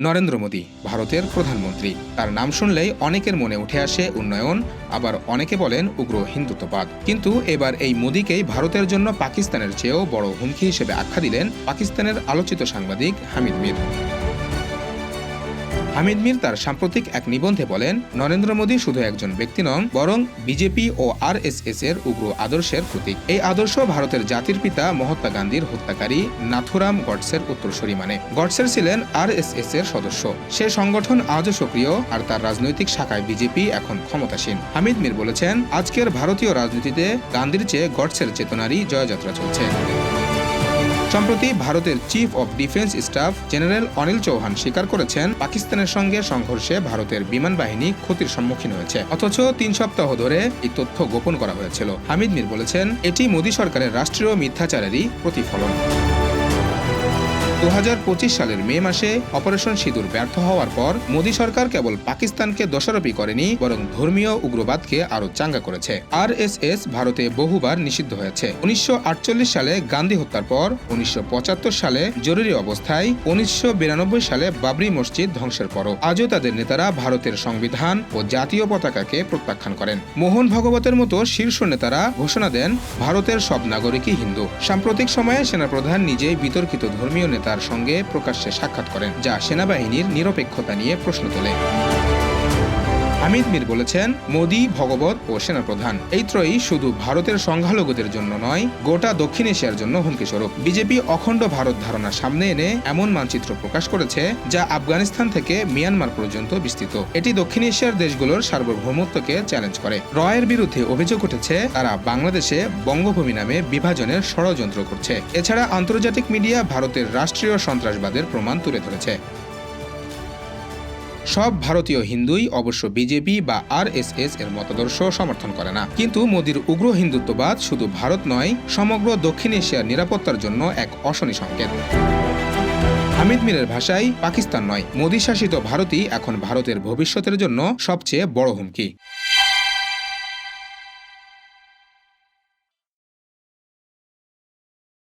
নরেন্দ্র মোদী, ভারতের প্রধানমন্ত্রী। তার নাম শুনলেই অনেকের মনে উঠে আসে উন্নয়ন, আবার অনেকে বলেন উগ্র হিন্দুত্ববাদ। কিন্তু এবার এই মোদীকেই ভারতের জন্য পাকিস্তানের চেয়েও বড় হুমকি হিসেবে আখ্যা দিলেন পাকিস্তানের আলোচিত সাংবাদিক হামিদ মির। হামিদ মির তার সাম্প্রতিক এক নিবন্ধে বলেন, নরেন্দ্র মোদী শুধু একজন ব্যক্তি নন, বরং বিজেপি ও আরএসএস এর উগ্র আদর্শের প্রতীক। এই আদর্শ ভারতের জাতির পিতা মহাত্মা গান্ধীর হত্যাকারী নাথুরাম গডসের উত্তরসূরি মানে। গডসের ছিলেন আরএসএস এর সদস্য। সে সংগঠন আজও সক্রিয়, আর তার রাজনৈতিক শাখায় বিজেপি এখন ক্ষমতাসীন। হামিদ মির বলেছেন, আজকের ভারতীয় রাজনীতিতে গান্ধীর চেয়ে গডসের চেতনারই জয়যাত্রা চলছে। সম্প্রতি ভারতের chief of defence staff general Anil Chauhan স্বীকার করেছেন, পাকিস্তানের সঙ্গে সংঘর্ষে ভারতের বিমান বাহিনী ক্ষতির সম্মুখীন হয়েছে। অথচ তিন সপ্তাহ ধরে এই তথ্য গোপন করা হয়েছিল। হামিদ মির বলেছেন, এটি মোদী সরকারের রাষ্ট্রীয় মিথ্যাচারেরই প্রতিফলন। দু হাজার পঁচিশ সালের মে মাসে অপারেশন সিঁদুর ব্যর্থ হওয়ার পর মোদী সরকার কেবল পাকিস্তানকে দোষারোপই করেনি, বরং ধর্মীয় উগ্রবাদকে আরও চাঙ্গা করেছে। আর ভারতে বহুবার নিষিদ্ধ হয়েছে। উনিশশো আটচল্লিশ সালে গান্ধী হত্যার পর উনিশশো পঁচাত্তর সালে জরুরি অবস্থায়, উনিশশো বিরানব্বই সালে বাবরি মসজিদ ধ্বংসের পরও আজও তাদের নেতারা ভারতের সংবিধান ও জাতীয় পতাকাকে প্রত্যাখ্যান করেন। মোহন ভগবতের মতো শীর্ষ নেতারা ঘোষণা দেন, ভারতের সব নাগরিকই হিন্দু। সাম্প্রতিক সময়ে সেনাপ্রধান নিজেই বিতর্কিত ধর্মীয় নেতার সঙ্গে প্রকাশ্যে সাক্ষাৎ করেন যা সেনাবাহিনীর নিরপেক্ষতা নিয়ে প্রশ্ন তোলে। হামিদ মির বলেছেন, মোদী, ভগবত ও সেনাপ্রধান। এই ত্রয়ী শুধু ভারতের সংখ্যালঘুদের জন্য নয়, গোটা দক্ষিণ এশিয়ার জন্য হুমকি স্বরূপ বিজেপি অখণ্ড ভারত ধারণা সামনে এনে এমন মানচিত্র প্রকাশ করেছে, যা আফগানিস্তান থেকে মিয়ানমার পর্যন্ত বিস্তৃত। এটি দক্ষিণ এশিয়ার দেশগুলোর সার্বভৌমত্বকে চ্যালেঞ্জ করে। রয়ের বিরুদ্ধে অভিযোগ উঠেছে, তারা বাংলাদেশে বঙ্গভূমি নামে বিভাজনের ষড়যন্ত্র করছে। এছাড়া আন্তর্জাতিক মিডিয়া ভারতের রাষ্ট্রীয় সন্ত্রাসবাদের প্রমাণ তুলে ধরেছে। সব ভারতীয় হিন্দুই অবশ্য বিজেপি বা আরএসএস এর মতাদর্শ সমর্থন করে না। কিন্তু মোদীর উগ্র হিন্দুত্ববাদ শুধু ভারত নয়, সমগ্র দক্ষিণ এশিয়ার নিরাপত্তার জন্য এক অশনি সংকেত। হামিদ মিরের ভাষায় পাকিস্তান নয়। মোদী শাসিত ভারতই এখন ভারতের ভবিষ্যতের জন্য সবচেয়ে বড় হুমকি।